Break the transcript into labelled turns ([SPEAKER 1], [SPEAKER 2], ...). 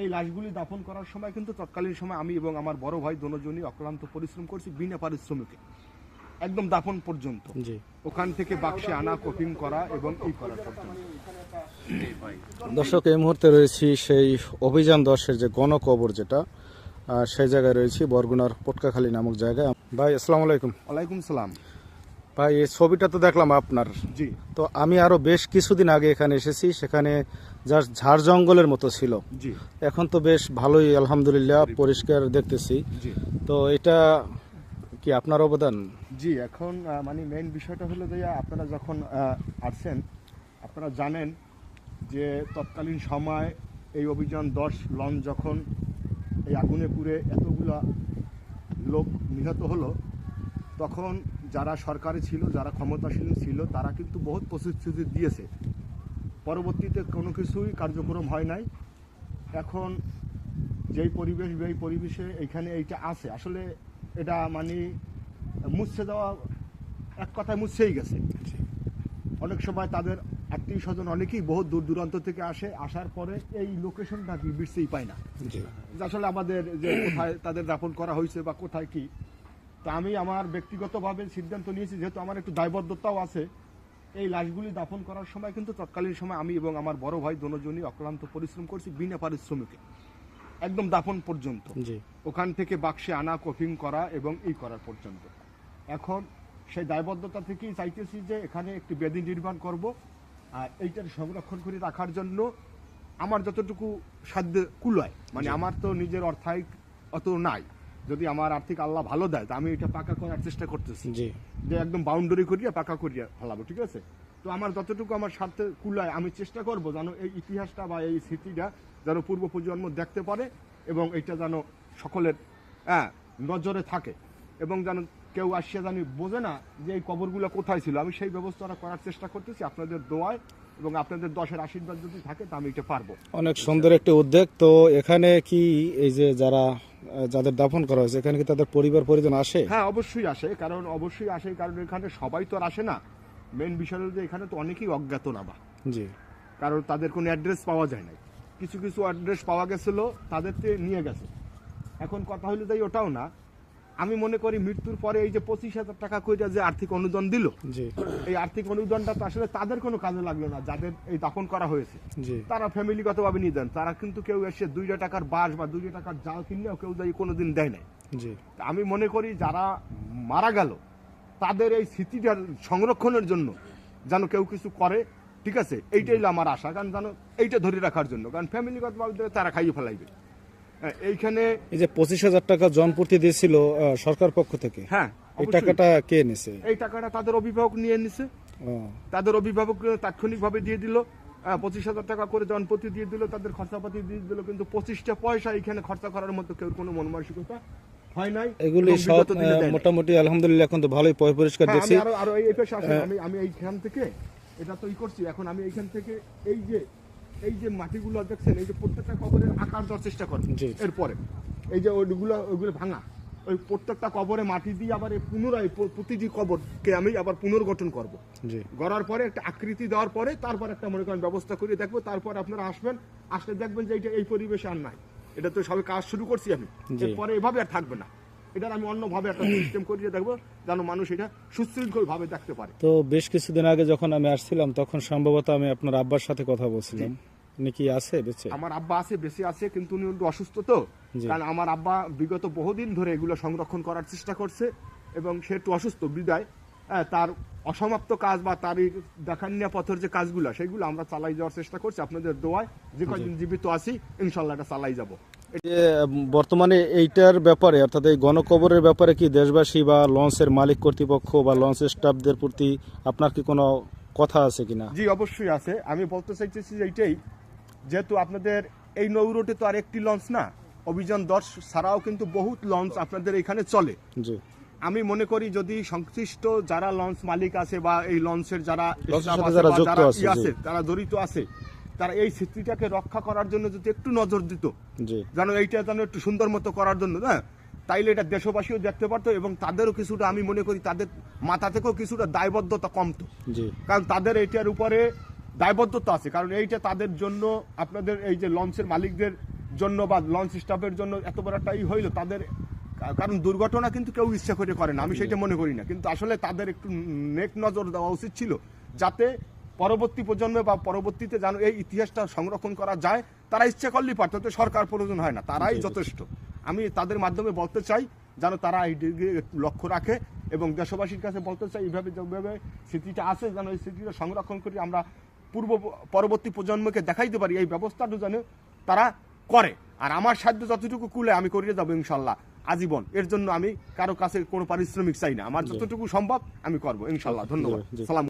[SPEAKER 1] এই লাশগুলি দাফন করার সময় কিন্তু তৎকালীন সময় আমি এবং আমার বড় ভাই দুজনই অক্লান্ত পরিশ্রম করছি বিনা পারিশ্রমিকে। একদম দাফন পর্যন্ত।
[SPEAKER 2] জি।
[SPEAKER 1] ওখান থেকে বাক্সে আনা কোপিং করা এবং এই করার পর্যন্ত।
[SPEAKER 2] দর্শক এই মুহূর্তে রয়েছি সেই অভিযান দশের যে গণকবর যেটা সেই জায়গায় রয়েছি বরগুনার পটকাখালী নামক জায়গায়। ভাই আসসালামু আলাইকুম।
[SPEAKER 1] ওয়ালাইকুম সালাম।
[SPEAKER 2] ভাই এই ছবিটা তো দেখলাম আপনার।
[SPEAKER 1] জি।
[SPEAKER 2] তো আমি আরও বেশ কিছুদিন আগে এখানে এসেছি সেখানে জাস্ট ঝাড় জঙ্গলের মতো ছিল।
[SPEAKER 1] জি।
[SPEAKER 2] এখন তো বেশ ভালোই আলহামদুলিল্লাহ পরিষ্কার দেখতেছি। তো এটা কি আপনার অবদান?
[SPEAKER 1] জি এখন মানে মেইন বিষয়টা হলো যে আপনারা যখন আসছেন আপনারা জানেন যে তৎকালীন সময় এই অভিযান দশ লঞ্চ যখন এই আগুনে পুড়ে এতগুলা লোক নিহত হলো তখন যারা সরকারে ছিল যারা ক্ষমতাসীন ছিল তারা কিন্তু বহুত প্রতিশ্রুতি দিয়েছে। পরবর্তীতে কোনো কিছুই কার্যক্রম হয় নাই। এখন যেই পরিবেশ যেই পরিবেশে এখানে এইটা আছে আসলে এটা মানে মুছে দেওয়া এক কথায় মুছেই গেছে। অনেক সময় তাদের আত্মীয় স্বজন অনেকেই বহু দূর দূরান্ত থেকে আসে আসার পরে এই লোকেশনটা কি বিরতেই পায় না। আসলে আমাদের যে কোথায় তাদের দাপন করা হয়েছে বা কোথায় কি তা আমি আমার ব্যক্তিগতভাবে সিদ্ধান্ত নিয়েছি যেহেতু আমার একটু দায়বদ্ধতাও আছে এই লাশগুলি দাফন করার সময় কিন্তু তৎকালীন সময় আমি এবং আমার বড় ভাই দুজনই অক্লান্ত পরিশ্রম করছি বিনা পারিশ্রমিকে। একদম দাফন পর্যন্ত। ওখান থেকে বাক্সে আনা কোপিং করা এবং এই করার পর্যন্ত। এখন সেই দায়বদ্ধতা থেকেই চাইতেছি যে এখানে একটি বেদি নির্মাণ করব আর এইটার সংরক্ষণ করে রাখার জন্য আমার যতটুকু সাধ্য কুলয় মানে আমার তো নিজের অর্থায়িক অত নাই। যদি আমার আর্থিক আল্লাহ ভালো দেয় তা আমি এটা পাকা করার চেষ্টা করতেছি। যে একদম বাউন্ডারি করিয়া পাকা করিয়া ফেলাবো ঠিক আছে? তো আমার যতটুকু আমার স্বার্থে কুলায় আমি চেষ্টা করব যেন এই ইতিহাসটা বা এই স্মৃতিটা যেন পূর্ব প্রজন্ম দেখতে পারে এবং এটা যেন সকলের হ্যাঁ নজরে থাকে। এবং যেন কেউ আসিয়া জানি বোঝে না যে এই কবরগুলো কোথায় ছিল। আমি সেই ব্যবস্থাটা করার চেষ্টা করতেছি আপনাদের দোয়ায় এবং আপনাদের দশের আশীর্বাদ যদি থাকে তা আমি এটা পারব।
[SPEAKER 2] অনেক সুন্দর একটি উদ্যোগ। তো এখানে কি এই যে যারা যাদের দাফন করা হয়েছে এখানে কি তাদের পরিবার পরিজন আসে?
[SPEAKER 1] হ্যাঁ অবশ্যই আসে। কারণ অবশ্যই আসে কারণ এখানে সবাই তো আর আসে না। মেন বিষয় হলো যে এখানে তো অনেকেই অজ্ঞাতনামা
[SPEAKER 2] জি।
[SPEAKER 1] কারণ তাদের কোনো অ্যাড্রেস পাওয়া যায় না কিছু কিছু অ্যাড্রেস পাওয়া গেছিল তাদেরকে নিয়ে গেছে। এখন কথা হলো তাই ওটাও না। আমি মনে করি মৃত্যুর পরে এই যে পঁচিশ হাজার টাকা করে যে আর্থিক অনুদান দিল এই আর্থিক অনুদানটা তো আসলে তাদের কোনো কাজে লাগল না যাদের এই দাফন করা হয়েছে। তারা ফ্যামিলিগতভাবে নিয়ে দেন তারা কিন্তু কেউ এসে দুইটা টাকার বাস বা দুইটা টাকার জাল কিনলেও কেউ যাই কোনোদিন দেয় নাই। আমি মনে করি যারা মারা গেল তাদের এই স্মৃতিটার সংরক্ষণের জন্য যেন কেউ কিছু করে ঠিক আছে? এইটাই আমার আশা। কারণ যেন এইটা ধরে রাখার জন্য। কারণ ফ্যামিলিগতভাবে তারা খাইয়ে ফেলাইবে। এইখানে
[SPEAKER 2] এই যে পঁচিশ হাজার টাকা জনপ্রতি দিয়েছিল সরকার পক্ষ থেকে
[SPEAKER 1] হ্যাঁ
[SPEAKER 2] এই টাকাটা কে নিছে?
[SPEAKER 1] এই টাকাটা তাদের অভিভাবক নিয়ে নিছে। তাদের অভিভাবক তাৎক্ষণিকভাবে দিয়ে দিল পঁচিশ হাজার টাকা করে জনপ্রতি দিয়ে দিল তাদের খরচাপাতি দিয়ে দিল কিন্তু পঁচিশটা পয়সা এখানে খরচা করার মতো কেউ কোনো মন মানসিকতা হয় নাই
[SPEAKER 2] এগুলি সব। মোটামুটি আলহামদুলিল্লাহ এখন তো ভালোই পয় পরিষ্কার
[SPEAKER 1] হ্যাঁ,
[SPEAKER 2] দিচ্ছি
[SPEAKER 1] আরও আরও এই এই আমি আমি এইখান থেকে এটা তো ই করছি এখন আমি এইখান থেকে এই যে এই যে মাটিগুলো দেখছেন এই যে প্রত্যেকটা কবরের আকার দেওয়ার চেষ্টা করেন এরপরে। এই যে ওইগুলো ওইগুলো ভাঙা। ওই প্রত্যেকটা কবরে মাটি দিয়ে আবার এই পুনরায় প্রতিটি কবরকে আমি আবার পুনর্গঠন করব।
[SPEAKER 2] জি।
[SPEAKER 1] গড়ার পরে একটা আকৃতি দেওয়ার পরে তারপর একটা মনে করেন ব্যবস্থা করে দেখব তারপর আপনারা আসবেন আসলে দেখবেন যে এটা এই পরিবেশে আর নাই। এটা তো সবে কাজ শুরু করছি আমি। এরপরে এভাবে আর থাকবে না। এটার আমি অন্যভাবে একটা সিস্টেম করিয়ে দেখব যেন মানুষ এটা সুশৃঙ্খল ভাবে দেখতে পারে।
[SPEAKER 2] তো বেশ কিছুদিন আগে যখন আমি আসছিলাম তখন সম্ভবত আমি আপনার আব্বার সাথে কথা বলছিলাম। উনি কি আছে বেঁচে?
[SPEAKER 1] আমার আব্বা আছে বেশি আছে কিন্তু উনি একটু অসুস্থ তো। কারণ আমার আব্বা বিগত বহুদিন ধরে এগুলো সংরক্ষণ করার চেষ্টা করছে এবং সে একটু অসুস্থ বিদায়। হ্যাঁ, তার অসমাপ্ত কাজ বা তার দেখানিয়া পথের যে কাজগুলো সেগুলো আমরা চালাই যাওয়ার চেষ্টা করছি আপনাদের দোয়ায়। যে জীবিত আছি ইনশাল্লাহ এটা চালাই যাব।
[SPEAKER 2] যে বর্তমানে এইটার ব্যাপারে অর্থাৎ এই গণকবরের ব্যাপারে কি দেশবাসী বা লঞ্চের মালিক কর্তৃপক্ষ বা লঞ্চের স্টাফদের প্রতি আপনার কি কোনো কথা আছে কিনা?
[SPEAKER 1] জি অবশ্যই আছে। আমি বলতে চাইতেছি যে এইটাই যেহেতু আপনাদের এই নৌ রোডে তো আর একটি লঞ্চ না অভিযান দশ ছাড়াও কিন্তু বহুত লঞ্চ আপনাদের এখানে চলে। আমি মনে করি যদি সংশ্লিষ্ট যারা লঞ্চ মালিক আছে বা এই লঞ্চের যারা আছে তারা জড়িত আছে তারা এই স্মৃতিটাকে রক্ষা করার জন্য যদি একটু নজর দিত যেন এইটা যেন একটু সুন্দর মতো করার জন্য না তাইলে এটা দেশবাসীও দেখতে পারতো এবং তাদেরও কিছুটা আমি মনে করি তাদের মাথা থেকেও কিছুটা দায়বদ্ধতা কমতো। কারণ তাদের এটার উপরে দায়বদ্ধতা আছে কারণ এইটা তাদের জন্য আপনাদের এই যে লঞ্চের মালিকদের জন্য বা লঞ্চ স্টাফের জন্য এত বড় একটা ই হইল তাদের কারণ দুর্ঘটনা কিন্তু কেউ ইচ্ছা করে করে না আমি সেটা মনে করি না। কিন্তু আসলে তাদের একটু নেক নজর দেওয়া উচিত ছিল যাতে পরবর্তী প্রজন্মে বা পরবর্তীতে যেন এই ইতিহাসটা সংরক্ষণ করা যায়। তারা ইচ্ছা করলেই পারত তো সরকার প্রয়োজন হয় না তারাই যথেষ্ট। আমি তাদের মাধ্যমে বলতে চাই যেন তারা এই দিকে লক্ষ্য রাখে এবং দেশবাসীর কাছে বলতে চাই এইভাবে যেভাবে স্মৃতিটা আছে যেন এই স্মৃতিটা সংরক্ষণ করি আমরা পূর্ব পরবর্তী প্রজন্মকে দেখাইতে পারি এই ব্যবস্থাটা যেন তারা করে। আর আমার সাধ্য যতটুকু কুলে আমি করিয়ে যাব ইনশাল্লাহ আজীবন। এর জন্য আমি কারও কাছে কোনো পারিশ্রমিক চাই না। আমার যতটুকু সম্ভব আমি করব ইনশাল্লাহ। ধন্যবাদ। সালাম